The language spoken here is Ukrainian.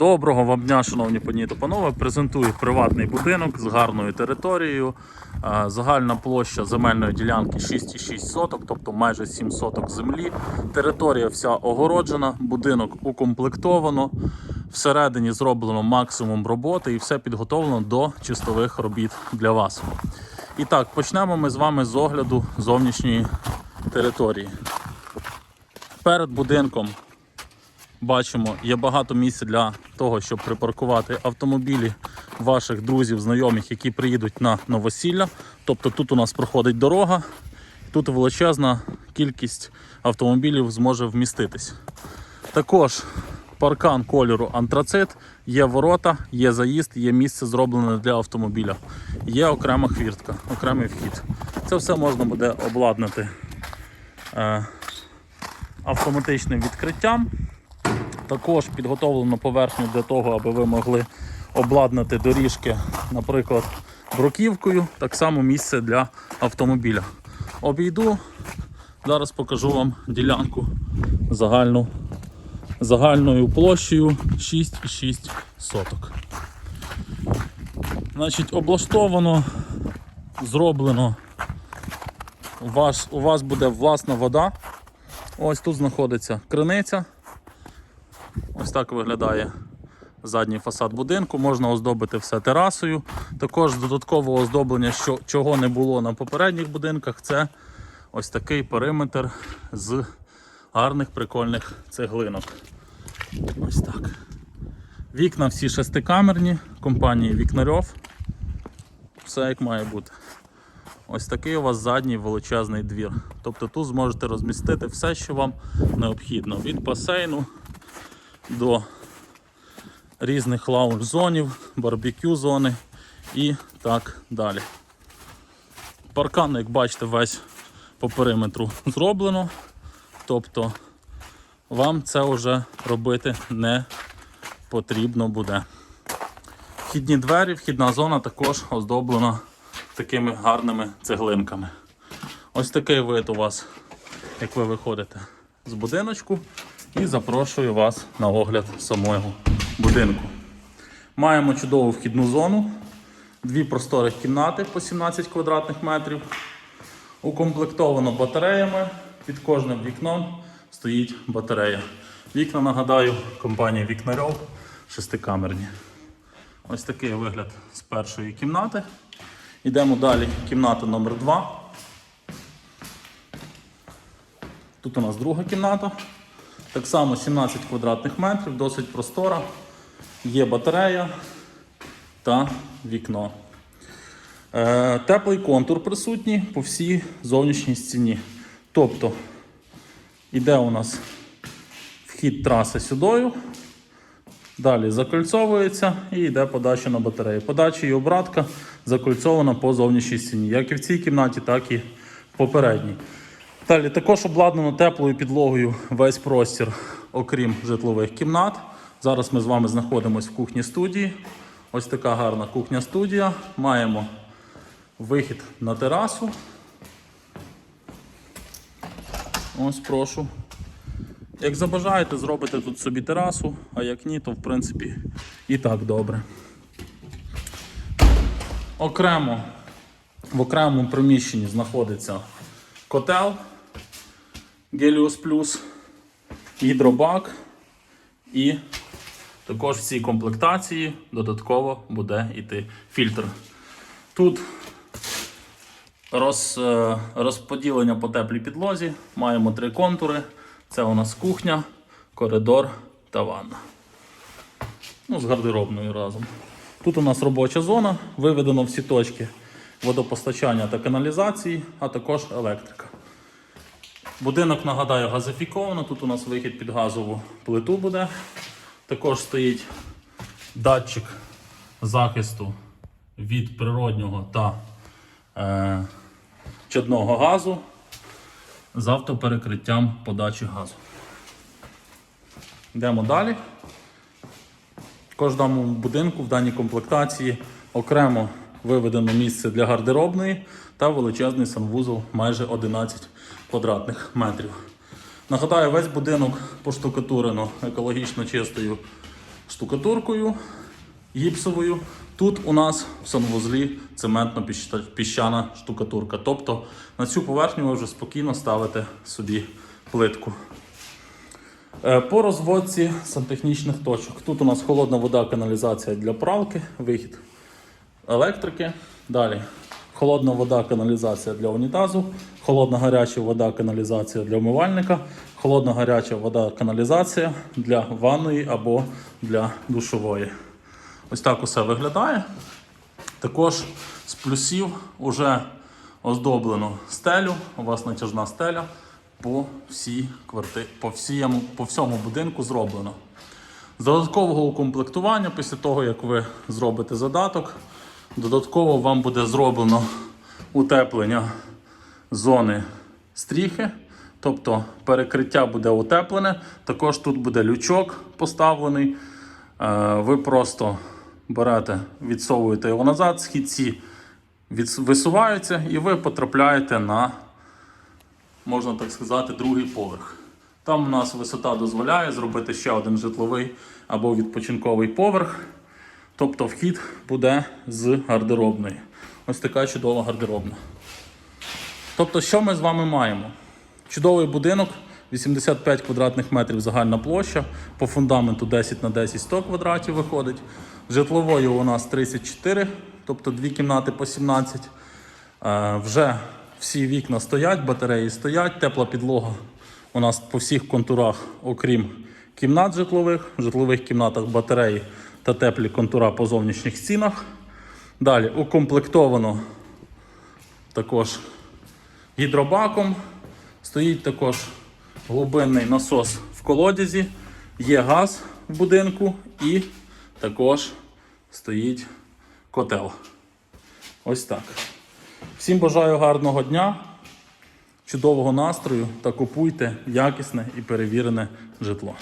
Доброго вам дня, шановні пані та панове. Презентую приватний будинок з гарною територією. Е, Загальна площа земельної ділянки 6,6 соток, тобто майже 7 соток землі. Територія вся огороджена, будинок укомплектовано. Всередині зроблено максимум роботи і все підготовлено до чистових робіт для вас. І так, почнемо ми з вами з огляду зовнішньої території. Перед будинком бачимо, є багато місця для того, щоб припаркувати автомобілі ваших друзів, знайомих, які приїдуть на новосілля. Тобто тут у нас проходить дорога, тут величезна кількість автомобілів зможе вміститись. Також паркан кольору антрацит, є ворота, є заїзд, є місце зроблене для автомобіля. Є окрема хвіртка, окремий вхід. Це все можна буде обладнати е, автоматичним відкриттям. Також підготовлено поверхню для того, аби ви могли обладнати доріжки, наприклад, бруківкою, так само місце для автомобіля. Обійду, зараз покажу вам ділянку загальну, загальною площею 6,6 соток. Значить, облаштовано, зроблено. У вас, у вас буде власна вода. Ось тут знаходиться криниця. Ось так виглядає задній фасад будинку. Можна оздобити все терасою. Також додаткового оздоблення, що, чого не було на попередніх будинках, це ось такий периметр з гарних прикольних цеглинок. Ось так. Вікна всі шестикамерні, компанії Вікнарьов. Все як має бути. Ось такий у вас задній величезний двір. Тобто тут зможете розмістити все, що вам необхідно. Від басейну до різних лаунж-зонів, барбекю зони і так далі. Паркан, як бачите, весь по периметру зроблено. Тобто вам це вже робити не потрібно буде. Вхідні двері, вхідна зона також оздоблена такими гарними цеглинками. Ось такий вид у вас, як ви виходите з будиночку, і запрошую вас на огляд самого будинку. Маємо чудову вхідну зону, дві просторих кімнати по 17 квадратних метрів. Укомплектовано батареями. Під кожним вікном стоїть батарея. Вікна, нагадаю, компанія Вікнарьов шестикамерні. Ось такий вигляд з першої кімнати. Йдемо далі. Кімната номер 2. Тут у нас друга кімната. Так само 17 квадратних метрів, досить простора. Є батарея та вікно. Е, теплий контур присутній по всій зовнішній стіні. Тобто йде у нас вхід траси сюдою. Далі закольцовується і йде подача на батарею. Подача і обратка закольцована по зовнішній стіні, як і в цій кімнаті, так і в попередній. Далі також обладнано теплою підлогою весь простір, окрім житлових кімнат. Зараз ми з вами знаходимося в кухні студії. Ось така гарна кухня студія. Маємо вихід на терасу. Ось прошу. Як забажаєте, зробите тут собі терасу, а як ні, то в принципі і так добре. Окремо, в окремому приміщенні знаходиться котел Gelios Plus, гідробак і також в цій комплектації додатково буде йти фільтр. Тут роз, е, розподілення по теплій підлозі. Маємо три контури. Це у нас кухня, коридор та ванна. Ну, з гардеробною разом. Тут у нас робоча зона, виведено всі точки водопостачання та каналізації, а також електрика. Будинок, нагадаю, газифіковано. Тут у нас вихід під газову плиту буде. Також стоїть датчик захисту від природнього та е, чадного газу з автоперекриттям подачі газу. Йдемо далі. В кожному будинку в даній комплектації окремо виведено місце для гардеробної та величезний санвузол майже 11 квадратних метрів. Нагадаю, весь будинок поштукатурено екологічно чистою штукатуркою гіпсовою. Тут у нас в санвузлі цементно-піщана штукатурка. Тобто на цю поверхню ви вже спокійно ставите собі плитку. Е, По розводці сантехнічних точок. Тут у нас холодна вода, каналізація для пралки, вихід електрики. Далі холодна вода, каналізація для унітазу, холодна гаряча вода, каналізація для умивальника, холодна гаряча вода, каналізація для ванної або для душової. Ось так усе виглядає. Також з плюсів вже оздоблено стелю. У вас натяжна стеля по всій кварти... по, всієму... по всьому будинку зроблено. З додаткового укомплектування, після того, як ви зробите задаток, додатково вам буде зроблено утеплення зони стріхи, тобто перекриття буде утеплене. Також тут буде лючок поставлений. Е, Ви просто берете, відсовуєте його назад, східці висуваються, і ви потрапляєте на, можна так сказати, другий поверх. Там у нас висота дозволяє зробити ще один житловий або відпочинковий поверх. Тобто вхід буде з гардеробної. Ось така чудова гардеробна. Тобто, що ми з вами маємо? Чудовий будинок, 85 квадратних метрів загальна площа, по фундаменту 10 на 10 100 квадратів виходить. Житлової у нас 34, тобто дві кімнати по 17. Е, Вже всі вікна стоять, батареї стоять, тепла підлога у нас по всіх контурах, окрім кімнат житлових, в житлових кімнатах батареї та теплі контура по зовнішніх стінах. Далі укомплектовано також гідробаком. Стоїть також глибинний насос в колодязі, є газ в будинку і також стоїть котел. Ось так. Всім бажаю гарного дня, чудового настрою та купуйте якісне і перевірене житло.